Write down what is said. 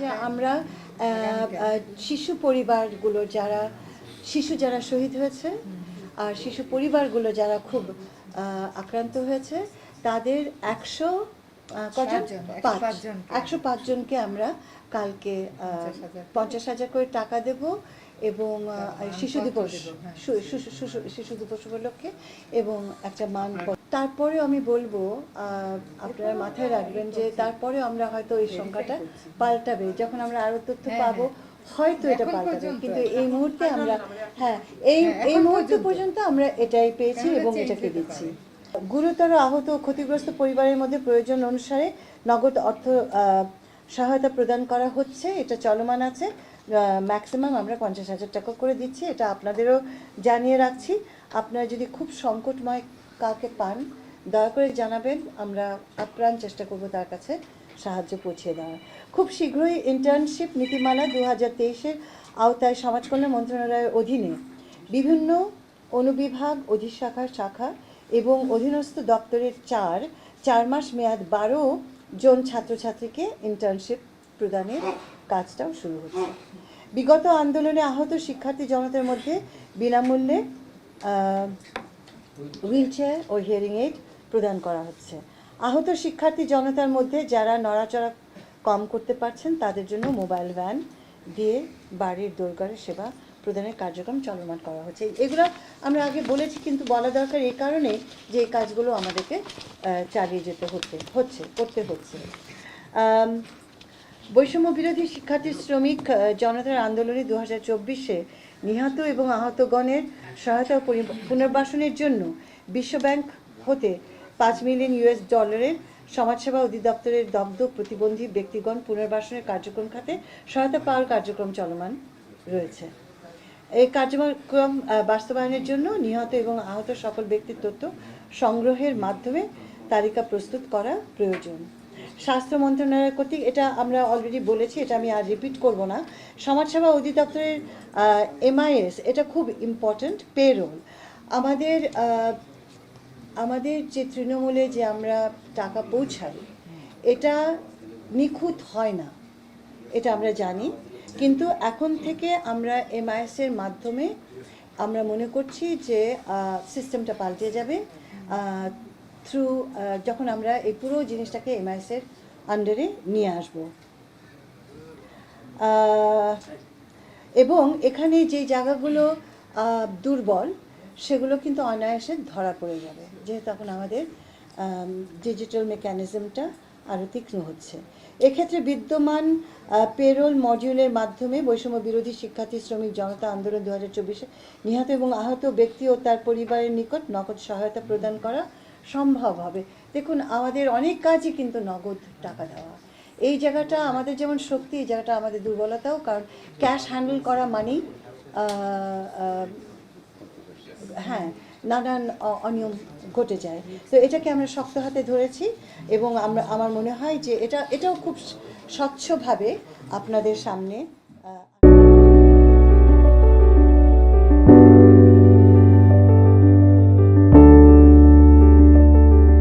যে আমরা শিশু পরিবারগুলো যারা শিশু যারা শহীদ হয়েছে আর শিশু পরিবারগুলো যারা খুব আক্রান্ত হয়েছে তাদের একশো একশো পাঁচ পাঁচ জনকে। একশো পাঁচজনকে আমরা কালকে। পঞ্চাশ হাজার করে টাকা দেব এবং শিশু দিবস দেব, হ্যাঁ। শিশু- দিবস। উপলক্ষে এবং একটা মান তারপরে আমি বলব আপনারা মাথায় রাখবেন যে তারপরে আমরা হয়তো এই সংখ্যাটা পাল্টাবে। যখন আমরা আরও তথ্য হ্যাঁ, পাবো হয়তো এটা পাল্টাবে। কিন্তু এই মুহূর্তে আমরা হ্যাঁ এই হ্যাঁ, এই মুহূর্ত পর্যন্ত। আমরা এটাই পেয়েছি এবং এটাকে দিচ্ছি। গুরুতর আহত ও ক্ষতিগ্রস্ত পরিবারের মধ্যে প্রয়োজন অনুসারে নগদ অর্থ আহ, সহায়তা প্রদান করা হচ্ছে। এটা চলমান আছে। ম্যাক্সিমাম আমরা পঞ্চাশ হাজার টাকা করে দিচ্ছি, এটা আপনাদেরও জানিয়ে রাখছি। আপনারা যদি খুব সংকটময় কাউকে পান, দয়া করে জানাবেন, আমরা আপ্রাণ চেষ্টা করব তার কাছে সাহায্য পৌঁছে দেওয়ার। খুব শীঘ্রই ইন্টার্নশিপ নীতিমালা দু হাজার তেইশের আওতায় সমাজ কল্যাণ মন্ত্রণালয়ের অধীনে বিভিন্ন অনুবিভাগ অধিশাখা শাখা এবং অধীনস্থ দপ্তরের চার চার মাস মেয়াদ বারো জন ছাত্রছাত্রীকে ইন্টার্নশিপ প্রদানের কাজটাও শুরু হচ্ছে। বিগত আন্দোলনে আহত শিক্ষার্থী জনতার মধ্যে বিনামূল্যে হুইল চেয়ার ও হিয়ারিং এইড প্রদান করা হচ্ছে। আহত শিক্ষার্থী জনতার মধ্যে যারা নড়াচড়া কম করতে পারছেন, তাদের জন্য মোবাইল ভ্যান দিয়ে বাড়ির দোরগড়ে সেবা প্রদানের কার্যক্রম চলমান করা হচ্ছে। এগুলো আমরা আগে বলেছি, কিন্তু বলা দরকার এই কারণে যে এই কাজগুলো আমাদেরকে চালিয়ে যেতে হতে, হচ্ছে, করতে হচ্ছে। বৈষম্য বিরোধী শিক্ষার্থী শ্রমিক জনতার আন্দোলনে দু হাজার চব্বিশে নিহত এবং আহতগণের সহায়তা পুনর্বাসনের জন্য বিশ্বব্যাংক হতে পাঁচ মিলিয়ন ইউএস ডলারের সমাজসেবা অধিদপ্তরের দগ্ধ প্রতিবন্ধী ব্যক্তিগণ পুনর্বাসনের কার্যক্রম খাতে সহায়তা পাওয়ার কার্যক্রম চলমান রয়েছে। এই কার্যক্রম বাস্তবায়নের জন্য নিহত এবং আহত সকল ব্যক্তির তথ্য সংগ্রহের মাধ্যমে তালিকা প্রস্তুত করা প্রয়োজন। স্বাস্থ্য মন্ত্রণালয় কর্তৃক এটা আমরা অলরেডি বলেছি, এটা আমি আর রিপিট করব না। সমাজসেবা অধিদপ্তরের এমআইএস এটা খুব ইম্পর্ট্যান্ট পেরোল আমাদের আমাদের যে তৃণমূলে যে আমরা টাকা পৌঁছাই, এটা নিখুঁত হয় না, এটা আমরা জানি। কিন্তু এখন থেকে আমরা এমআইএস এর মাধ্যমে আমরা মনে করছি যে সিস্টেমটা পাল্টে যাবে। থ্রু যখন আমরা এই পুরো জিনিসটাকে এমআইএস এর আন্ডারে নিয়ে আসব। এবং এখানে যে জায়গাগুলো দুর্বল, সেগুলো কিন্তু অনায়াসে ধরা পড়ে যাবে। যেহেতু এখন আমাদের ডিজিটাল মেকানিজমটা আরও তীক্ষ্ণ হচ্ছে। এক্ষেত্রে বিদ্যমান পেরোল মডিউলের মাধ্যমে বৈষম্য বিরোধী শিক্ষার্থী, শ্রমিক, জনতা আন্দোলন দু হাজার নিহত এবং আহত ব্যক্তি ও তার পরিবারের নিকট নগদ সহায়তা প্রদান করা সম্ভব হবে। দেখুন, আমাদের অনেক কাজই কিন্তু নগদ টাকা দেওয়া। এই জায়গাটা আমাদের যেমন শক্তি, এই জায়গাটা আমাদের দুর্বলতাও, কারণ ক্যাশ হ্যান্ডেল করা মানেই হ্যাঁ নানান অনিয়ম ঘটে যায়। তো এটাকে আমরা শক্ত হাতে ধরেছি এবং আমরা, আমার মনে হয় যে এটা, এটাও খুব স্বচ্ছভাবে আপনাদের সামনে